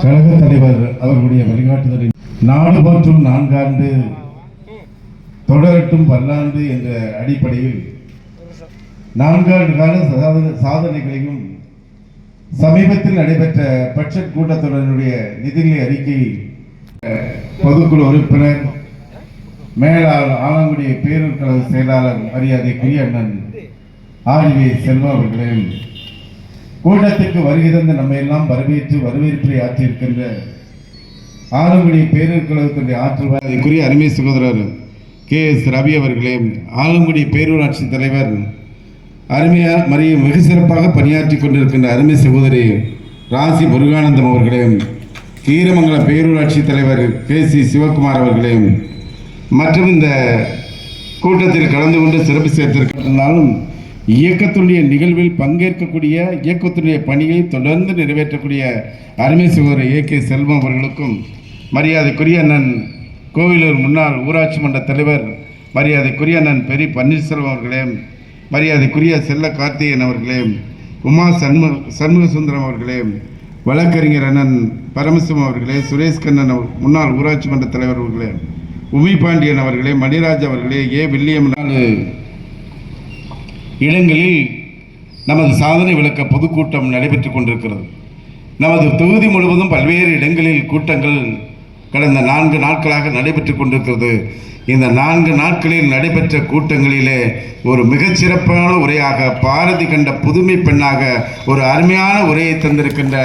கழக தலைவர் அவர்களுடைய வழிகாட்டுதலில் நாடு மற்றும் நான்காண்டு தொடரட்டும் பல்லாண்டு என்ற அடிப்படையில் நான்காண்டு கால சாதனைகளையும் சமீபத்தில் நடைபெற்ற பட்ஜெட் கூட்டத்தொடரினுடைய நிதிநிலை அறிக்கை பொதுக்குழு உறுப்பினர் மேலாள் ஆலங்குடி பேரூர் கழக செயலாளர் மரியாதைக்குரிய அண்ணன் ஆர்வி செல்வா அவர்களையும் கூட்டத்துக்கு வருகிறந்த நம்ம எல்லாம் வரவேற்று வரவேற்பை ஆற்றியிருக்கின்ற ஆலங்குடி பேரூர் ஆற்றல் அதுக்குரிய அருமை சகோதரர் கே எஸ் ரவி அவர்களே ஆலங்குடி பேரூராட்சி தலைவர் அருமையா மறிய மிக சிறப்பாக பணியாற்றி கொண்டிருக்கின்ற அருமை சகோதரி ராசி முருகானந்தம் அவர்களையும் கீரமங்கலம் பேரூராட்சி தலைவர் கே சி சிவகுமார் அவர்களையும் மற்றும் இந்த கூட்டத்தில் கலந்து கொண்டு சிறப்பு சேர்த்திருக்கின்றாலும் இயக்கத்துடைய நிகழ்வில் பங்கேற்கக்கூடிய இயக்கத்துடைய பணியை தொடர்ந்து நிறைவேற்றக்கூடிய அருமை சகோதரர் ஏ கே செல்வம் அவர்களுக்கும் மரியாதைக்குரிய அண்ணன் கோவிலூர் முன்னாள் ஊராட்சி மன்ற தலைவர் மரியாதைக்குரிய அண்ணன் பெரி பன்னீர்செல்வம் அவர்களையும் மரியாதைக்குரிய செல்ல கார்த்திகேயன் அவர்களையும் உமா சண்முக சண்முக சுந்தரம் அவர்களையும் வழக்கறிஞர் அண்ணன் பரமசிவம் அவர்களே சுரேஷ் கண்ணன் அவர்- முன்னாள் ஊராட்சி மன்ற தலைவர் அவர்களே உமி பாண்டியன் அவர்களே மணிராஜ் அவர்களே ஏ வில்லியம் நாலு இடங்களில் நமது சாதனை விளக்க பொதுக்கூட்டம் நடைபெற்றுக் கொண்டிருக்கிறது. நமது தொகுதி முழுவதும் பல்வேறு இடங்களில் கூட்டங்கள் கடந்த நான்கு நாட்களாக நடைபெற்றுக் கொண்டிருக்கிறது. இந்த நான்கு நாட்களில் நடைபெற்ற கூட்டங்களிலே ஒரு மிகச்சிறப்பான உரையாக பாரதி கண்ட புதுமை பெண்ணாக ஒரு அருமையான உரையை தந்திருக்கின்ற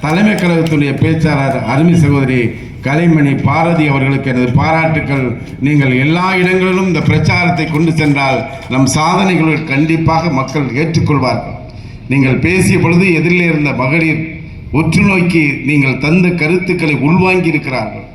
தலைமை கழகத்துடைய பேச்சாளர் அருமை சகோதரி கலைமணி பாரதி அவர்களுக்கு எனது பாராட்டுக்கள். நீங்கள் எல்லா இடங்களிலும் இந்த பிரச்சாரத்தை கொண்டு சென்றால் நம் சாதனைகள் கண்டிப்பாக மக்கள் ஏற்றுக்கொள்வார்கள். நீங்கள் பேசிய பொழுது எதிரில் இருந்த மகளிர் உற்று நோக்கி நீங்கள் தந்த கருத்துக்களை உள்வாங்கி இருக்கிறார்கள்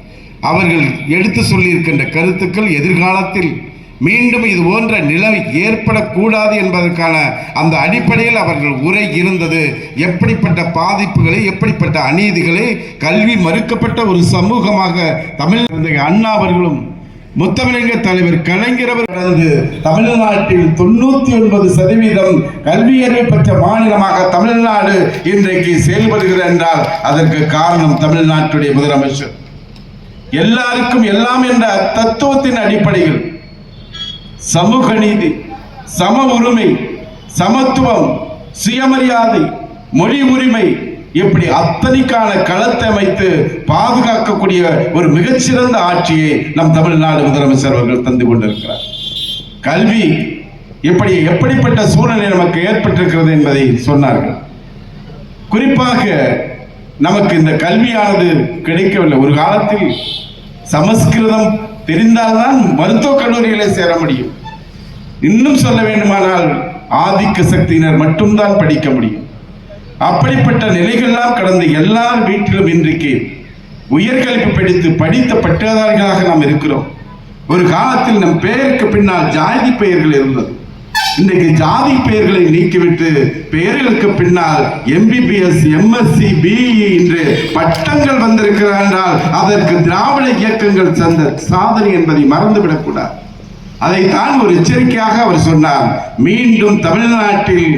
அவர்கள் எடுத்து சொல்லியிருக்கின்ற கருத்துக்கள் எதிர்காலத்தில் மீண்டும் இது போன்ற நிலை ஏற்படக்கூடாது என்பதற்கான அந்த அடிப்படையில் அவர்கள் உரை இருந்தது. எப்படிப்பட்ட பாதிப்புகளை எப்படிப்பட்ட அநீதிகளை கல்வி மறுக்கப்பட்ட ஒரு சமூகமாக தமிழ் அண்ணா அவர்களும் முத்தமிழக தலைவர் கலைஞர் அவர்களது தமிழ்நாட்டில் தொண்ணூத்தி ஒன்பது சதவீதம் கல்வியறிவு பெற்ற மாநிலமாக தமிழ்நாடு இன்றைக்கு செயல்படுகிறது என்றால் அதற்கு காரணம் தமிழ்நாட்டுடைய முதலமைச்சர். எல்லாருக்கும் எல்லாம் என்ற தத்துவத்தின் அடிப்படையில் சமூக நீதி சம உரிமை சமத்துவம் சுயமரியாதை மொழி உரிமை இப்படி அத்தனைக்கான களத்தை அமைத்து பாதுகாக்கக்கூடிய ஒரு மிகச்சிறந்த ஆட்சியை நம் தமிழ்நாடு முதலமைச்சர் அவர்கள் தந்து கொண்டிருக்கிறார். கல்வி இப்படி எப்படிப்பட்ட சூழ்நிலை நமக்கு ஏற்பட்டிருக்கிறது என்பதை சொன்னார்கள். குறிப்பாக நமக்கு இந்த கல்வியானது கிடைக்கவில்லை. ஒரு காலத்தில் சமஸ்கிருதம் தெரிந்தால்தான் மருத்துவக் கல்லூரிகளை சேர முடியும். இன்னும் சொல்ல வேண்டுமானால் ஆதிக்க சக்தியினர் மட்டும்தான் படிக்க முடியும். அப்படிப்பட்ட நிலைகள்லாம் கடந்த எல்லார் வீட்டிலும் இன்றைக்கு உயர்கல்வி படித்து படித்த பட்டதாரிகளாக நாம் இருக்கிறோம். ஒரு காலத்தில் நம் பெயருக்கு பின்னால் ஜாதி பெயர்கள் இருந்தது. இன்றைக்கு ஜாதி பெயர்களை நீக்கிவிட்டு பெயர்களுக்கு பின்னால் எம்பிபிஎஸ் எம்எஸ்சி பிஇ என்று பட்டங்கள் வந்திருக்கிறார் என்றால் அதற்கு திராவிட இயக்கங்கள் சந்த சாதனை என்பதை மறந்துவிடக்கூடாது. அதைத்தான் ஒரு எச்சரிக்கையாக அவர் சொன்னார். மீண்டும் தமிழ்நாட்டில்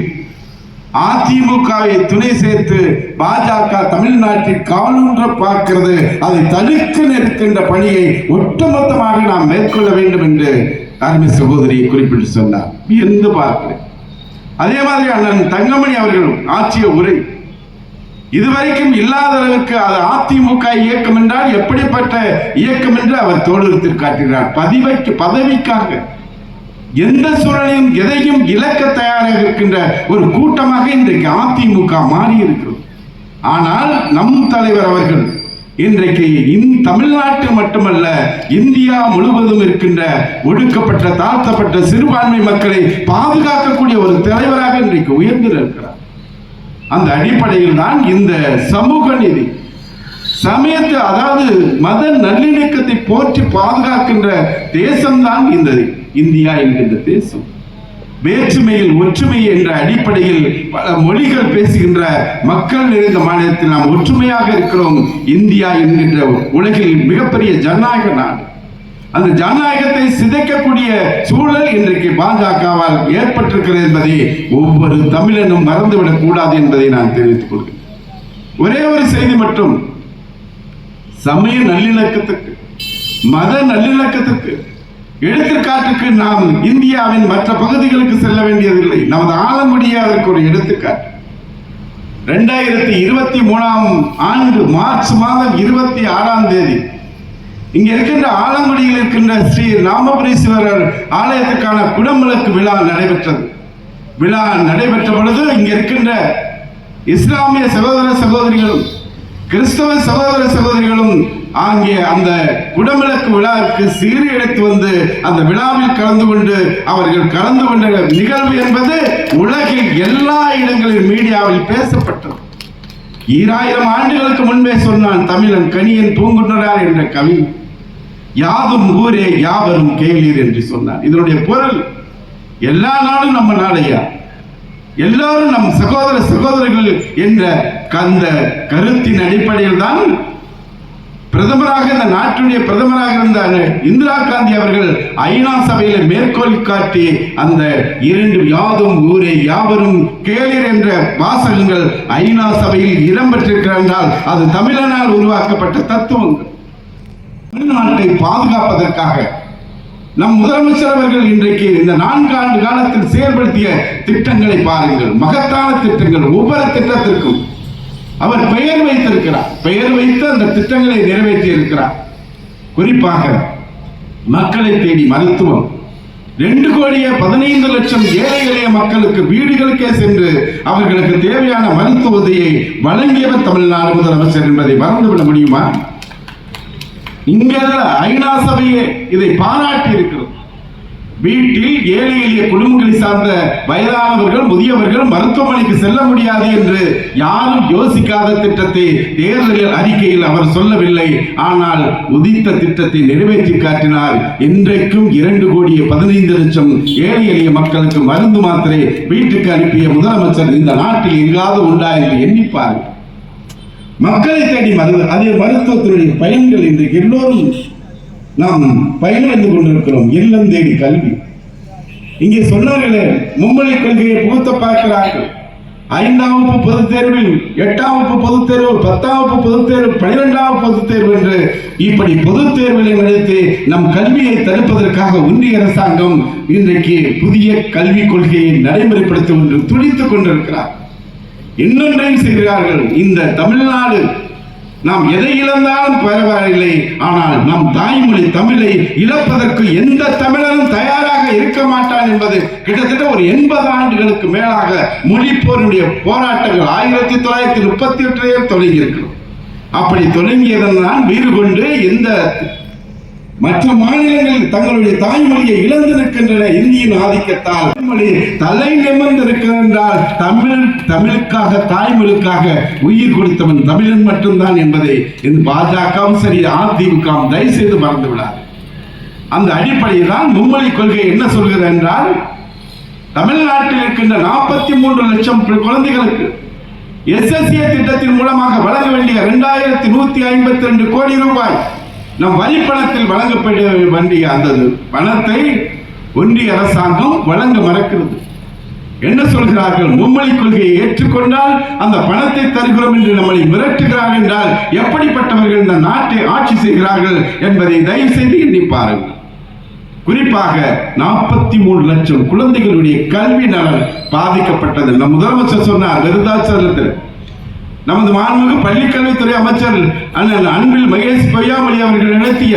அதிமுகவை துணை சேர்த்து பாஜக தமிழ்நாட்டில் காலூன்ற பார்க்கிறது. அதை தடுக்க நிற்கின்ற பணியை ஒட்டுமொத்தமாக நாம் மேற்கொள்ள வேண்டும் என்று அருமை சகோதரி குறிப்பிட்டு சொன்னார். வியந்து பார்க்கிறேன். அதே மாதிரி அண்ணன் தங்கமணி அவர்கள் ஆற்றிய உரை இதுவரைக்கும் இல்லாத அளவுக்கு அது அதிமுக இயக்கம் என்றால் எப்படிப்பட்ட இயக்கம் என்று அவர் தோலுறுத்தி காட்டுகிறார். பதிவைக்கு பதவிக்காக எந்த சூழலையும் எதையும் இழக்க தயாராக இருக்கின்ற ஒரு கூட்டமாக இன்றைக்கு அதிமுக மாறி இருக்கிறது ஆனால் நம் தலைவர் அவர்கள் இன்றைக்கு இந் தமிழ்நாட்டில் மட்டுமல்ல இந்தியா முழுவதும் இருக்கின்ற ஒடுக்கப்பட்ட தாழ்த்தப்பட்ட சிறுபான்மை மக்களை பாதுகாக்கக்கூடிய ஒரு தலைவராக இன்றைக்கு உயர்ந்திருக்கிறார். அந்த அடிப்படையில் தான் இந்த சமூக நீதி. சமயத்தை அதாவது மத நல்லிணக்கத்தை போற்றி பாதுகாக்கின்ற தேசம்தான் இந்த இந்தியா என்கின்ற தேசம். வேற்றுமையில் ஒற்றுமை என்ற அடிப்படையில் பல மொழிகள் பேசுகின்ற மக்கள் நிறைந்த மாநிலத்தில் நாம் ஒற்றுமையாக இருக்கிறோம். இந்தியா என்கின்ற உலகில் மிகப்பெரிய ஜனநாயக நாடு. அந்த ஜனநாயகத்தை சிதைக்கக்கூடிய சூழல் இன்றைக்கு பாஜகவால் ஏற்பட்டிருக்கிறது என்பதை ஒவ்வொரு தமிழனும் மறந்துவிடக் கூடாது என்பதை நான் தெரிவித்துக் கொள்கிறேன். ஒரே ஒரு செய்தி மட்டும். சமய நல்லிணக்கத்துக்கு மத நல்லிணக்கத்துக்கு எடுத்துக்காட்டுக்கு நாம் இந்தியாவின் மற்ற பகுதிகளுக்கு செல்ல வேண்டியதில்லை. நமது ஆலங்குடியே அதற்கு ஒரு எடுத்துக்காட்டு. ரெண்டாயிரத்தி இருபத்தி மூணாம் ஆண்டு மார்ச் மாதம் இருபத்தி ஆறாம் தேதி இங்க இருக்கின்ற ஆலங்குடியில் இருக்கின்ற ஸ்ரீ ராமபுரீஸ்வரர் ஆலயத்துக்கான குடமுழக்கு விழா நடைபெற்றது. விழா நடைபெற்ற பொழுது இங்க இருக்கின்ற இஸ்லாமிய சகோதர சகோதரிகளும் கிறிஸ்தவ சகோதர சகோதரிகளும் அங்கே அந்த குடமிளக்கு விழாவிற்கு சீறி எடுத்து வந்து அந்த விழாவில் கலந்து கொண்டு அவர்கள் கலந்து கொண்ட நிகழ்வு என்பது உலகில் எல்லா இடங்களிலும் மீடியாவில் பேசப்பட்டது. ஈராயிரம் ஆண்டுகளுக்கு முன்பே சொன்னான் தமிழன் கனியன் பூங்குன்றனார் என்ற கவி. யாதும் ஊரே யாவரும் கேளீர் என்று சொன்னார் இதனுடைய பொருள் எல்லா நாடும் நம்ம நாடையா? எல்லாரும் நம் சகோதர சகோதரர்கள் என்ற அந்த கருத்தின் அடிப்படையில் தான் பிரதமராக இந்த நாட்டுடைய பிரதமராக இருந்த இந்திரா காந்தி அவர்கள் ஐநா சபையில மேற்கோள் காட்டி அந்த இரண்டு யாதும் ஊரே யாவரும் கேளிர் என்ற வாசகங்கள் ஐநா சபையில் இடம்பெற்றிருக்கிறால் அது தமிழனால் உருவாக்கப்பட்ட தத்துவங்கள். தமிழ்நாட்டை பாதுகாப்பதற்காக நம் முதலமைச்சர் அவர்கள் இன்றைக்கு இந்த நான்கு ஆண்டு காலத்தில் செயல்படுத்திய திட்டங்களை பாருங்கள். மகத்தான திட்டங்கள். ஒவ்வொரு திட்டத்திற்கும் அவர் பெயர் வைத்திருக்கிறார். பெயர் வைத்து அந்த திட்டங்களை நிறைவேற்றி இருக்கிறார் குறிப்பாக மக்களை தேடி மருத்துவம். ரெண்டு கோடியே பதினைந்து லட்சம் ஏழை எளிய மக்களுக்கு வீடுகளுக்கே சென்று அவர்களுக்கு தேவையான மருத்துவ உதவியை வழங்கியவர் தமிழ்நாடு முதலமைச்சர் என்பதை மறந்துவிட முடியுமா? இங்கே ஐநா சபையே இதை பாராட்டி இருக்கிறது வீட்டில் ஏழை எளிய குடும்பங்களை சார்ந்த வயதானவர்கள் முதியவர்கள் மருத்துவமனைக்கு செல்ல முடியாது என்று யாரும் யோசிக்காத திட்டத்தை தேர்தல் அறிக்கையில் அவர் சொல்லவில்லை. ஆனால் உதித்த திட்டத்தை நிறைவேற்றி காட்டினார். இன்றைக்கும் இரண்டு கோடியே பதினைந்து லட்சம் ஏழை எளிய மக்களுக்கு மருந்து மாத்திரை வீட்டுக்கு அனுப்பிய முதலமைச்சர் இந்த நாட்டில் எங்காவது உண்டா என்று எண்ணிப்பார். மக்களை தேடி மருந்து அதே மருத்துவத்தினுடைய பயன்கள் இன்றைக்கு எல்லோரும் நாம் பயனடைந்து கொண்டிருக்கிறோம். இல்லம் தேடி கல்வி. இங்கே சொன்னார்களே மும்மொழி கொள்கையை புகுத்த பார்க்கிறார்கள். ஐந்தாம் வகுப்பு பொதுத் தேர்வில் எட்டாம் வகுப்பு பொதுத் தேர்வு பத்தாம் வகுப்பு பொதுத் தேர்வு பனிரெண்டாம் பொதுத் தேர்வு என்று இப்படி பொதுத் தேர்வுகளை நடத்தி நம் கல்வியை தடுப்பதற்காக ஒன்றிய அரசாங்கம் இன்றைக்கு புதிய கல்விக் கொள்கையை நடைமுறைப்படுத்தி கொண்டு துடித்துக் கொண்டிருக்கிறார். இன்னொன்றையும் செய்கிறார்கள். இந்த தமிழ்நாடு நாம் எதை இழந்தாலும் பரவாயில்லை. ஆனால் நம் தாய்மொழி தமிழை இழப்பதற்கு எந்த தமிழனும் தயாராக இருக்க மாட்டான் என்பது கிட்டத்தட்ட ஒரு எண்பது ஆண்டுகளுக்கு மேலாக மொழி போருடைய போராட்டங்கள் ஆயிரத்தி தொள்ளாயிரத்தி முப்பத்தி எட்டிலேயே தொடங்கியிருக்கிறோம். அப்படி தொடங்கியதன் தான் வீறு கொண்டு எந்த மற்ற மாநிலங்கள் தங்களுடைய தாய்மொழியை இழந்து நிற்கின்றன இந்தியின் ஆதிக்கத்தால். மொழி தலை நிமிர்ந்திருக்கின்றால் தமிழ் தமிழுக்காக தாய்மொழிக்காக உயிர் கொடுத்தவன் தமிழன் மட்டும்தான் என்பதை இந்த பாஜகவும் சரி அதிமுகவும் தயவு செய்து மறந்து விடாது அந்த அடிப்படையில் தான் மும்மொழி கொள்கை என்ன சொல்கிறது என்றால் தமிழ்நாட்டில் இருக்கின்ற நாற்பத்தி மூன்று லட்சம் குழந்தைகளுக்கு எஸ்எஸ்ஏ திட்டத்தின் மூலமாக வழங்க வேண்டிய இரண்டாயிரத்தி நூத்தி ஐம்பத்தி ரெண்டு கோடி ரூபாய் நம் வரிப்பணத்தில் வழங்கப்பட வேண்டிய அந்த பணத்தை ஒன்றிய அரசாங்கம் வழங்க மறக்கிறது. என்ன சொல்கிறார்கள்? மும்மொழி கொள்கையை ஏற்றுக்கொண்டால் அந்த பணத்தை தருகிறோம் என்று நம்மளை மிரட்டுகிறார்கள் என்றால் எப்படிப்பட்டவர்கள் இந்த நாட்டை ஆட்சி செய்கிறார்கள் என்பதை தயவு செய்து எண்ணி பாருங்கள். குறிப்பாக நாற்பத்தி மூணு லட்சம் குழந்தைகளுடைய கல்வி நலன் பாதிக்கப்பட்டது. நம் முதலமைச்சர் சொன்னார் விருதாச்சலத்தில் நமது மாண்புமிகு பள்ளிக்கல்வித்துறை அமைச்சர் அண்ணன் அன்பில் மகேஷ் பொய்யாமொழி அவர்கள் நடத்திய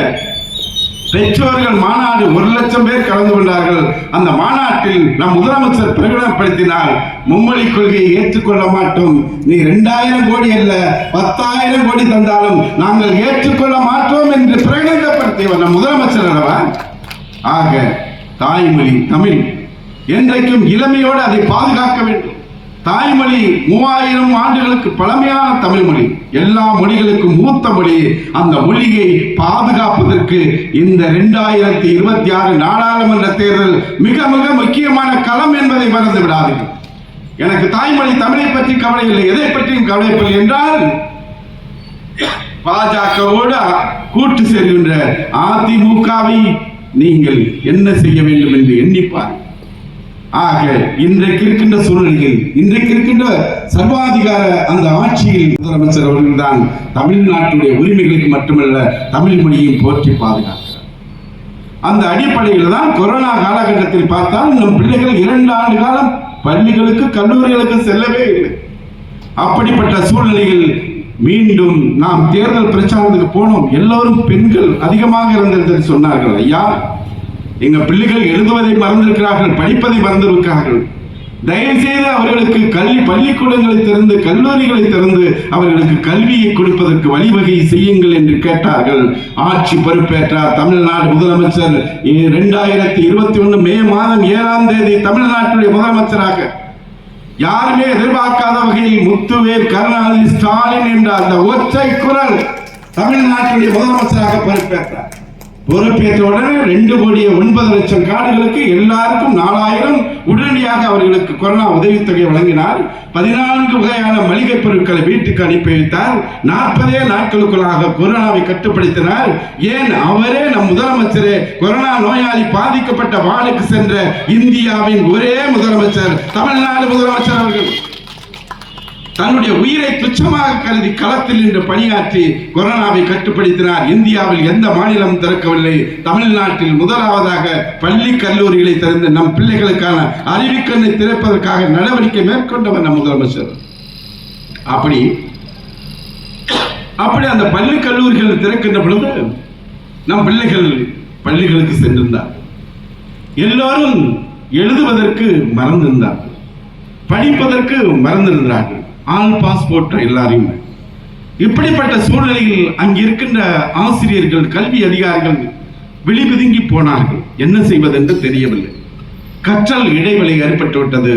பெற்றோர்கள் மாநாடு ஒரு லட்சம் பேர் கலந்து கொண்டார்கள். அந்த மாநாட்டில் நம் முதலமைச்சர் பிரகடனப்படுத்தினால் மும்மொழி கொள்கையை ஏற்றுக்கொள்ள மாட்டோம். நீ இரண்டாயிரம் கோடி அல்ல பத்தாயிரம் கோடி தந்தாலும் நாங்கள் ஏற்றுக்கொள்ள மாட்டோம் என்று பிரகடனப்படுத்தியவர் நம் முதலமைச்சர் அல்லவா? ஆக தாய்மொழி தமிழ் என்றைக்கும் இளமையோடு அதை பாதுகாக்க வேண்டும். தாய்மொழி மூவாயிரம் ஆண்டுகளுக்கு பழமையான தமிழ் மொழி. எல்லா மொழிகளுக்கும் மூத்த மொழி அந்த மொழியை பாதுகாப்பதற்கு இந்த இரண்டாயிரத்தி இருபத்தி ஆறு நாடாளுமன்ற தேர்தல் மிக மிக முக்கியமான களம் என்பதை மறந்து விடாதீர்கள். எனக்கு தாய்மொழி தமிழை பற்றி கவலை இல்லை. எதை பற்றியும் கவலைப்படவில்லை என்றால் பாஜகவோடு கூட்டு சேர்கின்ற அதிமுகவை நீங்கள் என்ன செய்ய வேண்டும் என்று எண்ணிப்பார். ஆக இன்றைக்கு இருக்கின்ற சூழ்நிலையில் இன்றைக்கு இருக்கின்ற சர்வாதிகார அந்த ஆட்சியில் முதலமைச்சர் அவர்கள்தான் தமிழ்நாட்டுடைய உரிமைகளுக்கு மட்டுமல்ல தமிழ் மொழியை போற்றி பாதுகாக்கிறார். அந்த அடிப்படையில் தான் கொரோனா காலகட்டத்தில் பார்த்தால் நம் பிள்ளைகள் இரண்டு ஆண்டு காலம் பள்ளிகளுக்கு கல்லூரிகளுக்கு செல்லவே இல்லை. அப்படிப்பட்ட சூழ்நிலையில் மீண்டும் நாம் தேர்தல் பிரச்சாரத்துக்கு போனோம். எல்லோரும் பெண்கள் அதிகமாக இருந்தது சொன்னார்கள் ஐயா எங்க பிள்ளைகள் எழுதுவதை மறந்திருக்கிறார்கள் படிப்பதை மறந்திருக்கிறார்கள். தயவு செய்து அவர்களுக்கு கல்வி பள்ளிக்கூடங்களை திறந்து கல்லூரிகளை திறந்து அவர்களுக்கு கல்வியை கொடுப்பதற்கு வழிவகை செய்யுங்கள் என்று கேட்டார்கள். ஆட்சி பொறுப்பேற்றார் தமிழ்நாடு முதலமைச்சர். இரண்டாயிரத்தி இருபத்தி ஒன்று மே மாதம் ஏழாம் தேதி தமிழ்நாட்டுடைய முதலமைச்சராக. யாருமே எதிர்பார்க்காத வகையில் முத்துவேர் கருணாநிதி ஸ்டாலின் என்ற அந்த ஒற்றை குரல் தமிழ்நாட்டுடைய முதலமைச்சராக பொறுப்பேற்றார். பொறுப்பேற்ற உடனே ரெண்டு கோடியே ஒன்பது லட்சம் காடுகளுக்கு எல்லாருக்கும் நாலாயிரம் உடனடியாக அவர்களுக்கு கொரோனா உதவித்தொகை வழங்கினார். பதினான்கு வகையான மளிகை பொருட்களை வீட்டுக்கு அனுப்பி வைத்தார். நாற்பதே நாட்களுக்குள்ளாக கொரோனாவை கட்டுப்படுத்தினார். ஏன்? அவரே நம் முதலமைச்சரே. கொரோனா நோயாளி பாதிக்கப்பட்ட வார்டுக்கு சென்ற இந்தியாவின் ஒரே முதலமைச்சர் தமிழ்நாடு முதலமைச்சர் அவர்கள். தன்னுடைய உயிரை துச்சமாக கருதி களத்தில் நின்று பணியாற்றி கொரோனாவை கட்டுப்படுத்தினார். இந்தியாவில் எந்த மாநிலம் திறக்கவில்லை. தமிழ்நாட்டில் முதலாவதாக பள்ளி கல்லூரிகளை திறந்து நம் பிள்ளைகளுக்கான அறிவிக்கண்ணை திறப்பதற்காக நடவடிக்கை மேற்கொண்டவர் நம் முதலமைச்சர். அப்படி அப்படி அந்த பள்ளி கல்லூரிகள் திறக்கின்ற பொழுது நம் பிள்ளைகள் பள்ளிகளுக்கு சென்றிருந்தார். எல்லோரும் எழுதுவதற்கு மறந்திருந்தார்கள். படிப்பதற்கு மறந்திருந்தார்கள். ஆல் பாஸ்போர்ட் எல்லாரையும். இப்படிப்பட்ட சூழ்நிலையில் அங்கு இருக்கின்ற ஆசிரியர்கள் கல்வி அதிகாரிகள் விழிபிதுங்கி போனார்கள். என்ன செய்வதென்று தெரியவில்லை. கற்றல் இடைவெளி ஏற்பட்டுவிட்டது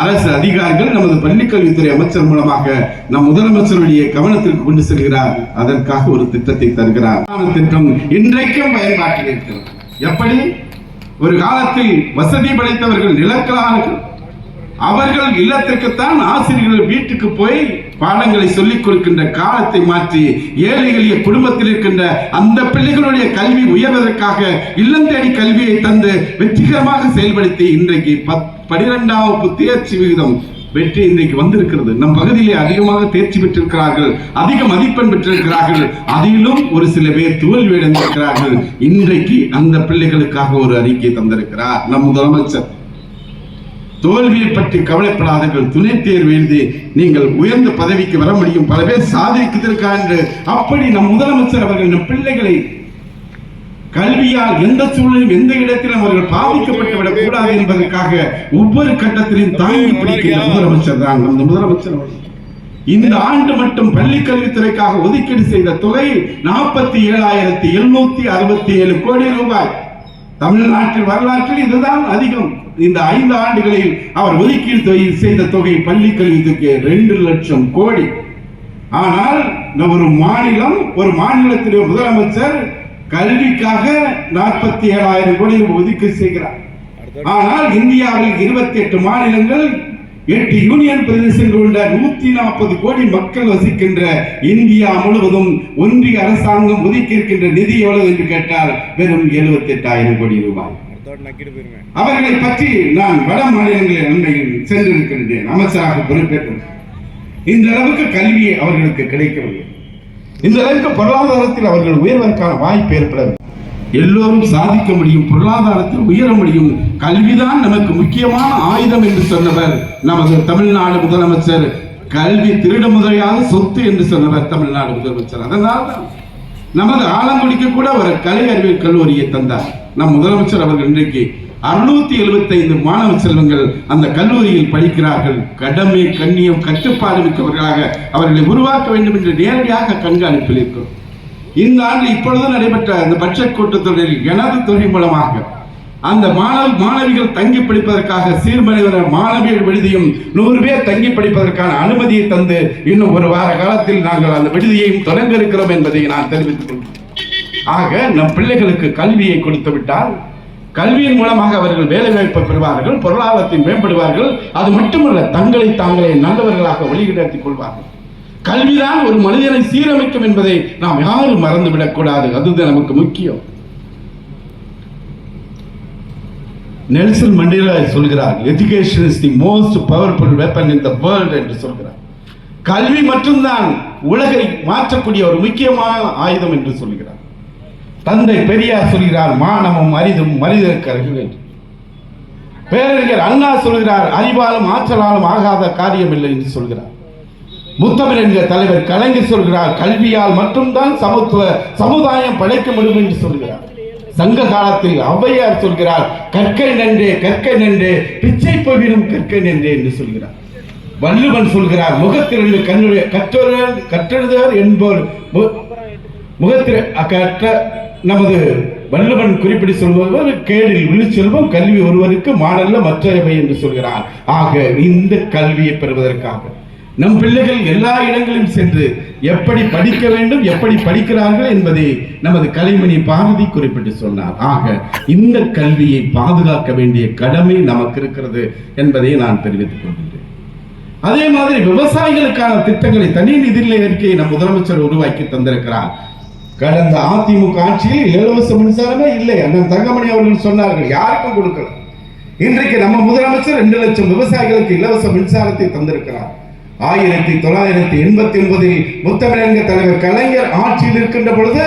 அரசு அதிகாரிகள் நமது பள்ளிக்கல்வித்துறை அமைச்சர் மூலமாக நம் முதலமைச்சருடைய கவனத்திற்கு கொண்டு செல்கிறார். அதற்காக ஒரு திட்டத்தை தருகிறார். திட்டம் இன்றைக்கும் பயன்பாட்டில் இருக்கிறது. எப்படி? ஒரு காலத்தில் வசதி படைத்தவர்கள் நிலக்கலார்கள் அவர்கள் இல்லத்திற்குத்தான் ஆசிரியர்கள் வீட்டுக்கு போய் பாடங்களை சொல்லிக் கொடுக்கின்ற காலத்தை மாற்றி ஏழை எளிய குடும்பத்தில் இருக்கின்ற அந்த பிள்ளைகளுடைய கல்வி உயர்வதற்காக இல்லம் தேடி கல்வியை தந்து வெற்றிகரமாக செயல்படுத்தி இன்றைக்கு பத் பனிரெண்டாம் வகுப்பு தேர்ச்சி விகிதம் வெற்றி இன்றைக்கு வந்திருக்கிறது. நம் பகுதியிலே அதிகமாக தேர்ச்சி பெற்றிருக்கிறார்கள் அதிக மதிப்பெண் பெற்றிருக்கிறார்கள் அதிலும் ஒரு சில பேர் தோல்வி அடைந்திருக்கிறார்கள் இன்றைக்கு அந்த பிள்ளைகளுக்காக ஒரு அறிக்கை தந்திருக்கிறார் நம் முதலமைச்சர். தோல்வியை பற்றி கவலைப்படாதீர்கள். துணை தேர்வு எழுதி நீங்கள் உயர்ந்த பதவிக்கு வர முடியும். பல பேர் சாதிக்கிறதுக்கா என்று அப்படி நம் முதலமைச்சர் அவர்கள் நம் பிள்ளைகளை கல்வியால் எந்த சூழலும் எந்த இடத்திலும் அவர்கள் பாதிக்கப்பட்டு விடக் கூடாது என்பதற்காக ஒவ்வொரு கட்டத்திலும் தாங்கி பிடிக்கின்ற முதலமைச்சர் தான் நம் முதலமைச்சர் அவர்கள். இந்த ஆண்டு மட்டும் பள்ளி கல்வித்துறைக்காக ஒதுக்கீடு செய்த தொகை நாற்பத்தி ஏழாயிரத்தி எழுநூத்தி அறுபத்தி ஏழு கோடி ரூபாய். தமிழ்நாட்டில் வரலாற்றில் இதுதான் அதிகம். இந்த ஐந்து ஆண்டுகளில் அவர் ஒதுக்கீடு தொகை- செய்த தொகை பள்ளி கல்வித்துக்கு ரெண்டு லட்சம் கோடி. ஆனால் ஒரு மாநிலம் ஒரு மாநிலத்திலே முதலமைச்சர் கல்விக்காக நாற்பத்தி ஏழாயிரம் கோடி ஒதுக்கீடு செய்கிறார். ஆனால் இந்தியாவில் இருபத்தி எட்டு மாநிலங்கள் எட்டு யூனியன் பிரதேசங்கள் உள்ள நூத்தி நாற்பது கோடி மக்கள் வசிக்கின்ற இந்தியா முழுவதும் ஒன்றிய அரசாங்கம் ஒதுக்கி இருக்கின்ற நிதி எவ்வளவு என்று கேட்டால் வெறும் எழுபத்தி எட்டாயிரம் கோடி ரூபாய். அவர்களை பற்றி நான் வட மாநிலங்களில் அண்மையில் சென்றிருக்கின்றேன். அமைச்சராக பொறுப்பேற்றேன் இந்த அளவுக்கு கல்வி அவர்களுக்கு கிடைக்கவில்லை. இந்த அளவுக்கு பொருளாதாரத்தில் அவர்கள் உயர்வதற்கான வாய்ப்பு ஏற்படவில்லை. எல்லோரும் சாதிக்க முடியும் பொருளாதாரத்தில் உயர முடியும். கல்விதான் நமக்கு முக்கியமான ஆயுதம் என்று சொன்னவர் நமது தமிழ்நாடு முதலமைச்சர். கல்வி திருட முதலையாக சொத்து என்று சொன்னவர் தமிழ்நாடு முதலமைச்சர். அதனால் தான் நமது ஆலங்குடிக்கு கூட அவர் கலை அறிவியல் கல்லூரியை தந்தார். நம் முதலமைச்சர் அவர்கள் இன்றைக்கு அறுநூத்தி எழுபத்தி ஐந்து மாணவ செல்வங்கள் அந்த கல்லூரியில் படிக்கிறார்கள். கடமை கண்ணியம் கட்டுப்பாடு மிக்கவர்களாக அவர்களை உருவாக்க வேண்டும் என்று நேரடியாக கண்காணிப்பில் இருக்கிறோம். இந்த ஆண்டு இப்பொழுது நடைபெற்ற அந்த பட்ஜெட் கூட்டத்தொடரில் எனது துறை மூலமாக அந்த மாணவ மாணவிகள் தங்கி படிப்பதற்காக சீர்மனிதர மாணவியர் விடுதியும் நூறு பேர் தங்கி படிப்பதற்கான அனுமதியை தந்து இன்னும் ஒரு வார காலத்தில் நாங்கள் அந்த விடுதியையும் தொடங்க இருக்கிறோம் என்பதை நான் தெரிவித்துக் கொள்கிறேன். ஆக நம் பிள்ளைகளுக்கு கல்வியை கொடுத்து விட்டால் கல்வியின் மூலமாக அவர்கள் வேலை வாய்ப்பை பெறுவார்கள் பொருளாதாரத்தில் மேம்படுவார்கள் அது மட்டுமல்ல தங்களை தாங்களே நல்லவர்களாக வழிநடத்திக் கொள்வார்கள். கல்விதான் ஒரு மனிதனை சீரமைக்கும் என்பதை நாம் யாரும் மறந்துவிடக் கூடாது. அதுதான் நமக்கு முக்கியம். நெல்சன் மண்டேலா சொல்கிறார் education is the most powerful weapon in the world என்று சொல்கிறார். கல்வி மட்டும்தான் உலகை மாற்றக்கூடிய ஒரு முக்கியமான ஆயுதம் என்று சொல்கிறார். தந்தை பெரியார் சொல்கிறார் மானமும் அரிதும் மனிதர்க்கர்கள் என்று பேரறிஞர் அண்ணா சொல்கிறார் அறிவாலும் ஆற்றலாலும் ஆகாத காரியம் இல்லை என்று சொல்கிறார். முத்தமிழ் தலைவர் கலைஞர் சொல்கிறார் கல்வியால் மட்டும்தான் சமத்துவ சமுதாயம் படைக்க முடியும் என்று சொல்கிறார். சங்க காலத்தில் ஔவையார் சொல்கிறார் கற்கை நன்றே கற்கை நன்றே பிச்சை போகினும் கற்கை நன்றே என்று சொல்கிறார். வள்ளுவன் சொல்கிறார் முகத்திலிருந்து கண்ணுடைய கற்றவர் கற்றெழுதவர் என்போர் மு- முகத்திர கற்ற நமது வள்ளுவன் குறிப்பிட்டு சொல்பவர் கேடில் விழுச்செல்வம் கல்வி ஒருவருக்கு மாடல்ல மற்றவை என்று சொல்கிறார். ஆக இந்த கல்வியை பெறுவதற்காக நம் பிள்ளைகள் எல்லா இடங்களிலும் சென்று எப்படி படிக்க வேண்டும் எப்படி படிக்கிறார்கள் என்பதை நமது கலைமணி பாரதி குறிப்பிட்டு சொன்னார். ஆக இந்த கல்வியை பாதுகாக்க வேண்டிய கடமை நமக்கு இருக்கிறது என்பதை நான் தெரிவித்துக் கொள்கின்றேன். அதே மாதிரி விவசாயிகளுக்கான திட்டங்களை தனி நிதிநிலை அறிக்கையை நம் முதலமைச்சர் உருவாக்கி தந்திருக்கிறார். கடந்த அதிமுக ஆட்சியில் இலவச மின்சாரமே இல்லை. அண்ணன் தங்கமணி அவர்கள் சொன்னார்கள் யாருக்கும் கொடுக்கல. இன்றைக்கு நம்ம முதலமைச்சர் ரெண்டு லட்சம் விவசாயிகளுக்கு இலவச மின்சாரத்தை தந்திருக்கிறார். ஆயிரத்தி தொள்ளாயிரத்தி எண்பத்தி ஒன்பதில் முத்தமிழங்க தலைவர் கலைஞர் ஆட்சியில் இருக்கின்ற பொழுது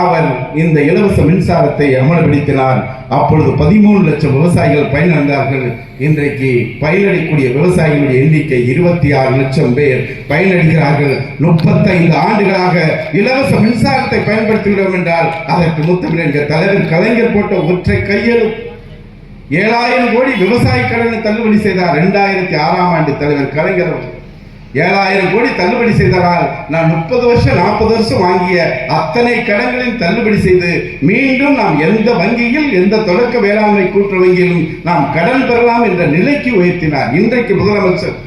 அவர் இந்த இலவச மின்சாரத்தை அமல்படுத்தினார். அப்பொழுது பதிமூணு லட்சம் விவசாயிகள் பயனடைந்தார்கள். இன்றைக்கு பயனடையக்கூடிய விவசாயிகளுடைய எண்ணிக்கை இருபத்தி ஆறு லட்சம் பேர் பயனடைகிறார்கள். முப்பத்தைந்து ஆண்டுகளாக இலவச மின்சாரத்தை பயன்படுத்துகிறோம் என்றால் அதற்கு முத்தமிழக தலைவர் கலைஞர் போட்ட ஒற்றை கையெழு ஏழாயிரம் கோடி விவசாய கடனை தள்ளுபடி செய்தார். இரண்டாயிரத்தி ஆறாம் ஆண்டு தலைவர் கலைஞர் அவர்கள். ஏழாயிரம் கோடி தள்ளுபடி செய்ததால் நான் முப்பது வருஷம் நாற்பது வருஷம் வாங்கிய அத்தனை கடன்களையும் தள்ளுபடி செய்து மீண்டும் நாம் எந்த வங்கியில் எந்த தொடக்க வேளாண்மை கூட்டு வங்கியிலும் நாம் கடன் பெறலாம் என்ற நிலைக்கு உயர்த்தினார் இன்றைக்கு முதலமைச்சர்.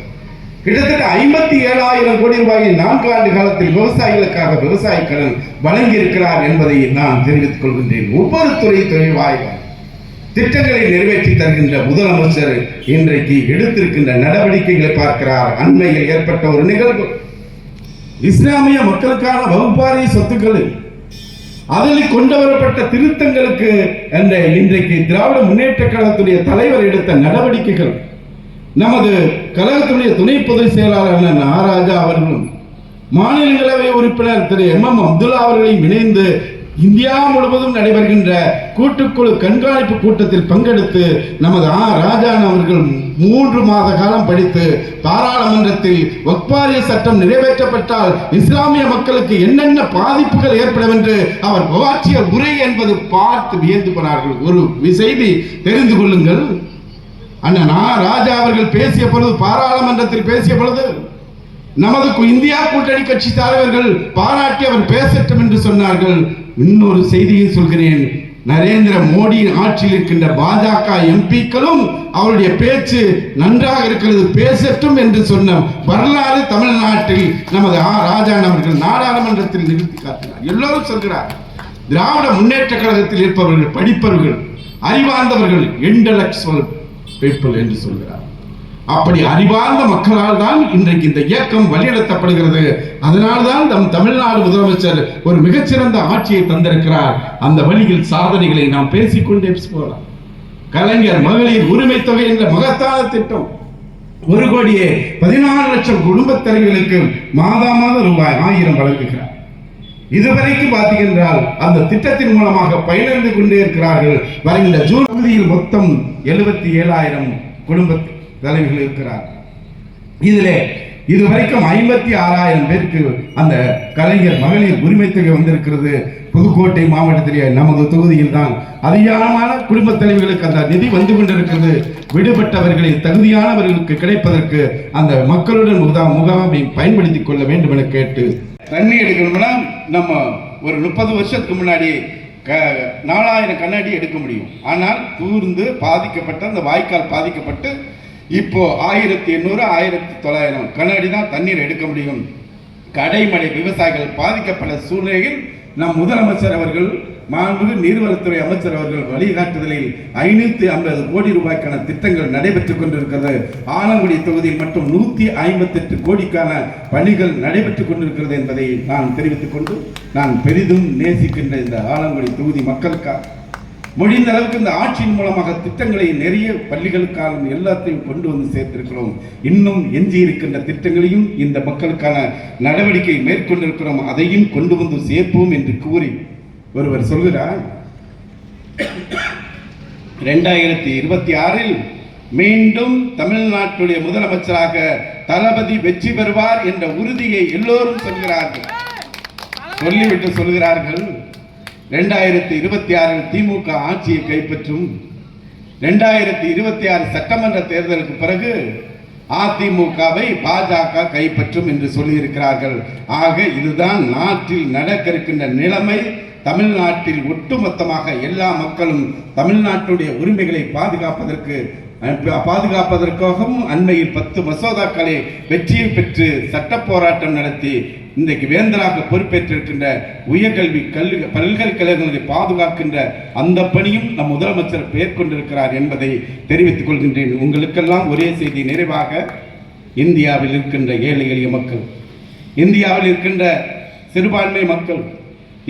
கிட்டத்தட்ட ஐம்பத்தி ஏழாயிரம் கோடி ரூபாயை நான்கு ஆண்டு காலத்தில் விவசாயிகளுக்காக விவசாய கடன் வழங்கியிருக்கிறார் என்பதை நான் தெரிவித்துக் கொள்கின்றேன். ஒவ்வொரு துறை தொழில்வாய்கள் திட்டங்களை நிறைவேற்றி தருகின்ற முதலமைச்சர் இன்றைக்கு எடுத்திருக்கின்ற நடவடிக்கைகளை பார்க்கிறார். அண்மையில் ஏற்பட்ட ஒரு நிகழ்வு. இஸ்லாமிய மக்களுக்கான வகுப்பாரிய சொத்துக்கள் அதில் கொண்டு வரப்பட்ட திருத்தங்களுக்கு என்ற இன்றைக்கு திராவிட முன்னேற்ற கழகத்துடைய தலைவர் எடுத்த நடவடிக்கைகள் நமது கழகத்துடைய துணை பொதுச் செயலாளர் அண்ணன் ஆராஜா அவர்களும் மாநிலங்களவை உறுப்பினர் திரு. எம். எம். அப்துல்லா அவர்களையும் இணைந்து இந்தியா முழுவதும் நடைபெறுகின்ற கூட்டுக்குழு கண்காணிப்பு கூட்டத்தில் பங்கெடுத்து நமது ஆ. ராஜான் அவர்கள் மூன்று மாத காலம் படித்து பாராளுமன்றத்தில் வக்பாரிய சட்டம் நிறைவேற்றப்பட்டால் இஸ்லாமிய மக்களுக்கு என்னென்ன பாதிப்புகள் ஏற்படும் என்று அவர் ஆற்றிய உரை என்பது பார்த்து வியந்து போனார்கள். ஒரு செய்தி தெரிந்து கொள்ளுங்கள். அண்ணன் ஆ. ராஜா அவர்கள் பேசிய பொழுது பாராளுமன்றத்தில் பேசிய பொழுது நமது இந்தியா கூட்டணி கட்சி தலைவர்கள் பாராட்டி அவர் பேசட்டும் என்று சொன்னார்கள். இன்னொரு செய்தியை சொல்கிறேன். நரேந்திர மோடியின் ஆட்சியில் இருக்கின்ற பாஜக எம்பிக்களும் அவருடைய பேச்சு நன்றாக இருக்கிறது பேசட்டும் என்று சொன்ன வரலாறு தமிழ்நாட்டில் நமது ஆ ராஜான் அவர்கள் நாடாளுமன்றத்தில் நிறுத்தி காட்டினார். எல்லோரும் சொல்கிறார் திராவிட முன்னேற்ற கழகத்தில் இருப்பவர்கள் படிப்பவர்கள் அறிவார்ந்தவர்கள் இன்டலெக்சுவல் பீப்புள் என்று சொல்கிறார். அப்படி அறிவார்ந்த மக்களால் தான் இன்றைக்கு இந்த இயக்கம் வழிநடத்தப்படுகிறது. அதனால்தான் நம் தமிழ்நாடு முதலமைச்சர் ஒரு மிகச்சிறந்த ஆட்சியை தந்திருக்கிறார். அந்த வழியில் சாதனைகளை நாம் பேசிக்கொண்டே போகலாம். கலைஞர் மகளிர் உரிமை தொகை என்ற மகத்தான திட்டம். ஒரு கோடியே பதினாறு லட்சம் குடும்பத் தலைவர்களுக்கு மாதா மாதம் ரூபாய் ஆயிரம் வழங்குகிறார். இதுவரைக்கும் பார்த்தீங்கன்றால் அந்த திட்டத்தின் மூலமாக பயனடைந்து கொண்டே இருக்கிறார்கள். வருகின்ற ஜூன் பகுதியில் மொத்தம் எழுபத்தி ஏழாயிரம் குடும்பத்தில் தலைவர்கள் இருக்கிறார். இதிலே இதுவரைக்கும் ஐம்பத்தி ஆறாயிரம் பேருக்கு அந்த கலைஞர் மகளிர் உரிமை தொகை வந்திருக்கிறது. புதுக்கோட்டை மாவட்டத்திலே நமது தொகுதியில் தான் அதிகாரமான குடும்பத் தலைவர்களுக்கு அந்த நிதி வந்து கொண்டிருக்கிறது. விடுபட்டவர்களின் தகுதியானவர்களுக்கு கிடைப்பதற்கு அந்த மக்களுடன் முகா முகாமை பயன்படுத்திக் கொள்ள வேண்டும் என கேட்டு தண்ணி எடுக்கணும்னா நம்ம ஒரு முப்பது வருஷத்துக்கு முன்னாடி க நாலாயிரம் கண்ணாடி எடுக்க முடியும். ஆனால் தூர்ந்து பாதிக்கப்பட்ட அந்த வாய்க்கால் பாதிக்கப்பட்டு இப்போ ஆயிரத்தி எண்ணூறு ஆயிரத்தி தொள்ளாயிரம் கண்ணாடி தான் தண்ணீர் எடுக்க முடியும். கடைமடை விவசாயிகள் பாதிக்கப்பட்ட சூழ்நிலையில் நம் முதலமைச்சர் அவர்கள் மாண்புமிகு நீர்வளத்துறை அமைச்சர் அவர்கள் வழிகாட்டுதலில் ஐநூத்தி ஐம்பது கோடி ரூபாய்க்கான திட்டங்கள் நடைபெற்றுக் கொண்டிருக்கிறது. ஆலங்குடி தொகுதியில் மட்டும் நூத்தி ஐம்பத்தி எட்டு கோடிக்கான பணிகள் நடைபெற்றுக் கொண்டிருக்கிறது என்பதை நான் தெரிவித்துக் கொண்டு நான் பெரிதும் நேசிக்கின்ற இந்த ஆலங்குடி தொகுதி மக்களுக்காக முடிந்த அளவுக்கு இந்த ஆட்சியின் மூலமாக திட்டங்களை நிறைய பள்ளிகளுக்கான எல்லாத்தையும் கொண்டு வந்து சேர்த்திருக்கிறோம். இன்னும் எஞ்சி இருக்கின்ற திட்டங்களையும் இந்த மக்களுக்கான நடவடிக்கை மேற்கொண்டிருக்கிறோம். அதையும் கொண்டு வந்து சேர்ப்போம் என்று கூறி ஒருவர் சொல்கிறார். ரெண்டாயிரத்தி இருபத்தி ஆறில் மீண்டும் தமிழ்நாட்டுடைய முதலமைச்சராக தளபதி வெற்றி பெறுவார் என்ற உறுதியை எல்லோரும் சொல்கிறார்கள். சொல்லிவிட்டு சொல்கிறார்கள். ரெண்டாயிரத்தி இருபத்தி ஆறில் திமுக ஆட்சியை கைப்பற்றும் ரெண்டாயிரத்தி இருபத்தி ஆறு சட்டமன்ற தேர்தலுக்கு பிறகு அதிமுகவை பாஜக கைப்பற்றும் என்று சொல்லியிருக்கிறார்கள். ஆக இதுதான் நாட்டில் நடக்க இருக்கின்ற நிலைமை. தமிழ்நாட்டில் ஒட்டுமொத்தமாக எல்லா மக்களும் தமிழ்நாட்டுடைய உரிமைகளை பாதுகாப்பதற்கு பாதுகாப்பதற்காகவும் அண்மையில் பத்து மசோதாக்களை வெற்றியை பெற்று சட்ட போராட்டம் நடத்தி இன்றைக்கு வேந்தராக பொறுப்பேற்றிருக்கின்ற உயர்கல்வி கல்வி பல்கலைக்கழகங்களை பாதுகாக்கின்ற அந்த பணியும் நம் முதலமைச்சர் மேற்கொண்டிருக்கிறார் என்பதை தெரிவித்துக் கொள்கின்றேன். உங்களுக்கெல்லாம் ஒரே செய்தி நிறைவாக இந்தியாவில் இருக்கின்ற ஏழை எளிய மக்கள் இந்தியாவில் இருக்கின்ற சிறுபான்மை மக்கள்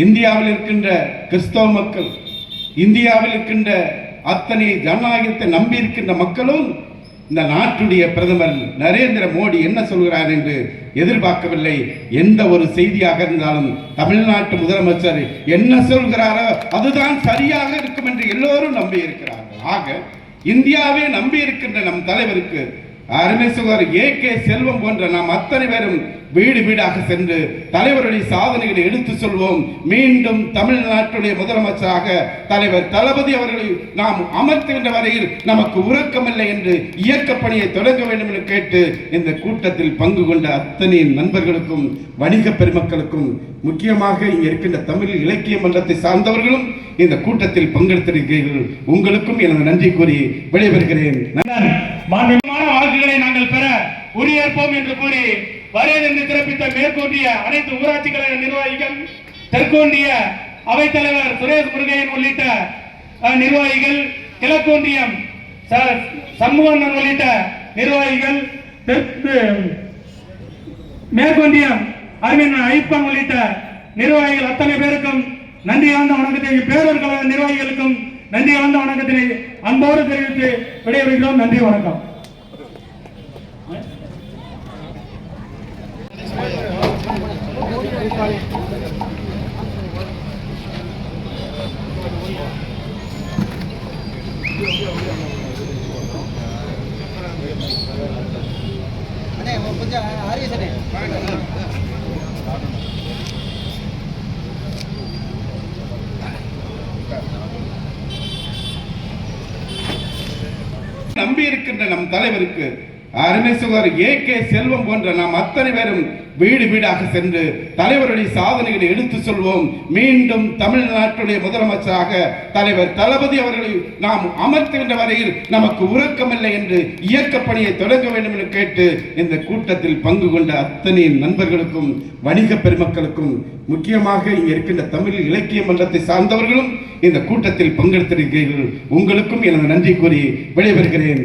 இந்தியாவில் இருக்கின்ற கிறிஸ்தவ மக்கள் இந்தியாவில் இருக்கின்ற அத்தனை ஜனநாயகத்தை நம்பி இருக்கின்ற மக்களும் இந்த நாட்டுடைய பிரதமர் நரேந்திர மோடி என்ன சொல்கிறார் என்று எதிர்பார்க்கவில்லை. எந்த ஒரு செய்தியாக இருந்தாலும் தமிழ்நாட்டு முதலமைச்சர் என்ன சொல்கிறாரோ அதுதான் சரியாக இருக்கும் என்று எல்லோரும் நம்பி இருக்கிறார்கள். ஆக இந்தியாவே நம்பி இருக்கின்ற நம் தலைவருக்கு அருமை சுகர் ஏ கே செல்வம் போன்ற நாம் அத்தனை பேரும் வீடு வீடாக சென்று தலைவருடைய சாதனைகளை எடுத்து சொல்வோம். மீண்டும் தமிழ்நாட்டுடைய முதலமைச்சராக தலைவர் தளபதி அவர்களை நாம் அமர்த்துகின்ற வரையில் நமக்கு உறக்கமில்லை என்று இயக்க பணியை தொடங்க வேண்டும் என்று கேட்டு இந்த கூட்டத்தில் பங்கு கொண்ட அத்தனை நண்பர்களுக்கும் வணிக பெருமக்களுக்கும் முக்கியமாக இங்கே இருக்கின்ற தமிழ் இலக்கிய மன்றத்தை சார்ந்தவர்களும் இந்த கூட்டத்தில் பங்கெடுத்திருக்கிறீர்கள். உங்களுக்கும் எனது நன்றி கூறி விடைபெறுகிறேன். மாண்புமான வாக்குகளை நாங்கள் பெற உரியேற்போம் என்று கூறி வரையறிந்து சிறப்பித்த மேற்கொண்டிய அனைத்து ஊராட்சி கழக நிர்வாகிகள் தெற்கொண்டிய அவைத்தலைவர் சுரேஷ் முருகையன் உள்ளிட்ட அஹ், நிர்வாகிகள் கிழக்கொன்றியம் ச- சண்முகண்ணன் உள்ளிட்ட நிர்வாகிகள் தெற்கு மேற்கொண்டியம் அரவிந்த் ஐப்பன் உள்ளிட்ட நிர்வாகிகள் அத்தனை பேருக்கும் நன்றி ஆழ்ந்த வணக்கத்தை பேரூர் கழக நிர்வாகிகளுக்கும் நன்றி ஆழ்ந்த வணக்கத்தினை அன்போடு தெரிவித்து விடைபெறுகிறோம். நன்றி வணக்கம். அண்ணே கொஞ்சம் ஆரியஸ் அண்ணே நம்பி இருக்கின்ற நம் தலைவருக்கு அருமை சுகர் ஏ கே செல்வம் போன்ற நாம் அத்தனை பேரும் வீடு வீடாக சென்று தலைவருடைய சாதனைகளை எடுத்து சொல்வோம். மீண்டும் தமிழ்நாட்டுடைய முதலமைச்சராக தலைவர் தளபதி அவர்களை நாம் அமர்த்துகின்ற வரையில் நமக்கு உறக்கமில்லை என்று இயக்க பணியை தொடங்க வேண்டும் என்று கேட்டு இந்த கூட்டத்தில் பங்கு கொண்ட அத்தனை நண்பர்களுக்கும் வணிக பெருமக்களுக்கும் முக்கியமாக இங்கே இருக்கின்ற தமிழ் இலக்கிய மன்றத்தை சார்ந்தவர்களும் இந்த கூட்டத்தில் பங்கெடுத்திருக்கிறீர்கள். உங்களுக்கும் எனது நன்றி கூறி விடைபெறுகிறேன்.